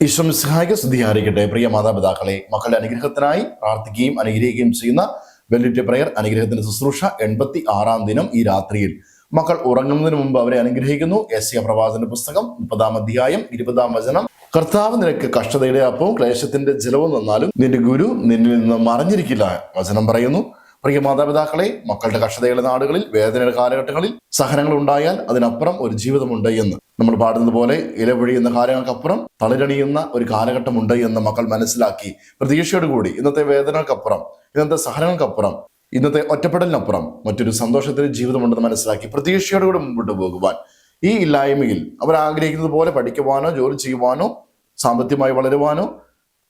ഈശ്വം സഹായിക സ്തുതിയായിരിക്കട്ടെ പ്രിയ മാതാപിതാക്കളെ മക്കളുടെ അനുഗ്രഹത്തിനായി പ്രാർത്ഥിക്കുകയും അനുഗ്രഹിക്കുകയും ചെയ്യുന്ന വെല്ലിറ്റ് പ്രയർ അനുഗ്രഹത്തിന്റെ ശുശ്രൂഷ എൺപത്തി ആറാം ദിനം ഈ രാത്രിയിൽ. മക്കൾ ഉറങ്ങുന്നതിന് മുമ്പ് അവരെ അനുഗ്രഹിക്കുന്നു. എസ് എ പ്രവാചന പുസ്തകം മുപ്പതാം അധ്യായം ഇരുപതാം വചനം. കർത്താവ് നിനക്ക് കഷ്ടതയുടെ അപ്പവും ക്ലേശത്തിന്റെ ജലവും തന്നാലും നിന്റെ ഗുരു നിന്നിൽ നിന്ന് മറഞ്ഞിരിക്കില്ല. വചനം പറയുന്നു പ്രിയ മാതാപിതാക്കളെ മക്കളുടെ കഷ്ടതയുടെ നാടുകളിൽ വേദനയുടെ കാലഘട്ടങ്ങളിൽ സഹനങ്ങൾ ഉണ്ടായാൽ അതിനപ്പുറം ഒരു ജീവിതമുണ്ട് എന്ന്. നമ്മൾ പാടുന്നത് പോലെ ഇലപൊഴിയുന്ന കാലങ്ങൾക്കപ്പുറം തളിരണിയുന്ന ഒരു കാലഘട്ടമുണ്ട് എന്ന് മക്കൾ മനസ്സിലാക്കി പ്രതീക്ഷയോടുകൂടി ഇന്നത്തെ വേദനകൾക്കപ്പുറം ഇന്നത്തെ സഹനങ്ങൾക്കപ്പുറം ഇന്നത്തെ ഒറ്റപ്പെടലിനപ്പുറം മറ്റൊരു സന്തോഷത്തിന് ജീവിതമുണ്ടെന്ന് മനസ്സിലാക്കി പ്രതീക്ഷയോടുകൂടി മുമ്പോട്ട് പോകുവാൻ. ഈ ഇല്ലായ്മയിൽ അവർ ആഗ്രഹിക്കുന്നത് പോലെ പഠിക്കുവാനോ ജോലി ചെയ്യുവാനോ സാമ്പത്തികമായി വളരുവാനോ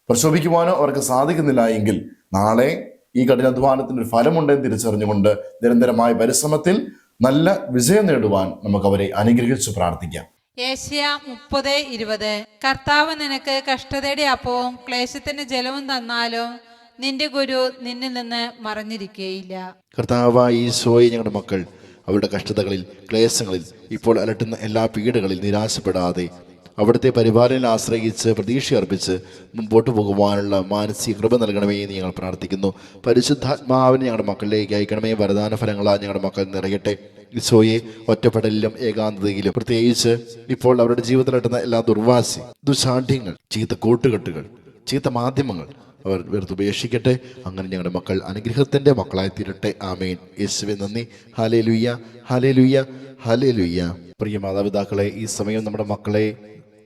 പ്രശോഭിക്കുവാനോ അവർക്ക് സാധിക്കുന്നില്ല എങ്കിൽ നാളെ ഈ കഠിനാധ്വാനത്തിനൊരു ഫലമുണ്ടെന്ന് തിരിച്ചറിഞ്ഞുകൊണ്ട് നിരന്തരമായ പരിശ്രമത്തിൽ നല്ല വിജയം നേടുവാൻ നമുക്ക് അവരെ അനുഗ്രഹിച്ച് പ്രാർത്ഥിക്കാം. ഏഷ്യ മുപ്പത് ഇരുപത്. കർത്താവ് നിനക്ക് കഷ്ടതയുടെ അപ്പവും ക്ലേശത്തിന് ജലവും തന്നാലും നിന്റെ ഗുരു നിന്നിൽ നിന്ന് മറഞ്ഞിരിക്കുകയില്ല കർത്താവായി ഈശോയെ ഞങ്ങളുടെ മക്കൾ അവരുടെ കഷ്ടതകളിൽ ക്ലേശങ്ങളിൽ ഇപ്പോൾ അലട്ടുന്ന എല്ലാ പീഡകളിൽ നിരാശപ്പെടാതെ അവിടുത്തെ പരിപാലനം ആശ്രയിച്ച് പ്രതീക്ഷ അർപ്പിച്ച് മുമ്പോട്ട് പോകുവാനുള്ള മാനസിക കൃപ നൽകണമേ എന്ന് ഞങ്ങൾ പ്രാർത്ഥിക്കുന്നു. പരിശുദ്ധാത്മാവിനെ ഞങ്ങളുടെ മക്കളിലേക്ക് അയക്കണമേ. വരദാന ഫലങ്ങളാൽ ഞങ്ങളുടെ മക്കൾ നിറയട്ടെ. ഈശോയെ ഒറ്റപ്പെടലിലും ഏകാന്തതയിലും പ്രത്യേകിച്ച് ഇപ്പോൾ അവരുടെ ജീവിതത്തിൽ എട്ടുന്ന എല്ലാ ദുർവാസി ദുശാഠ്യങ്ങൾ ചീത്ത കൂട്ടുകെട്ടുകൾ ചീത്ത മാധ്യമങ്ങൾ അവർ വെറുതെ വെറുതുപേക്ഷിക്കട്ടെ അങ്ങനെ ഞങ്ങളുടെ മക്കൾ അനുഗ്രഹത്തിന്റെ മക്കളായി തീരട്ടെ. ആമേൻ. യേശുവെ നന്ദി. ഹാലേ ലുയ്യ ഹാലേ ലുയ്യ ഹാലേ ലുയ്യ പ്രിയ മാതാപിതാക്കളെ ഈ സമയം നമ്മുടെ മക്കളെ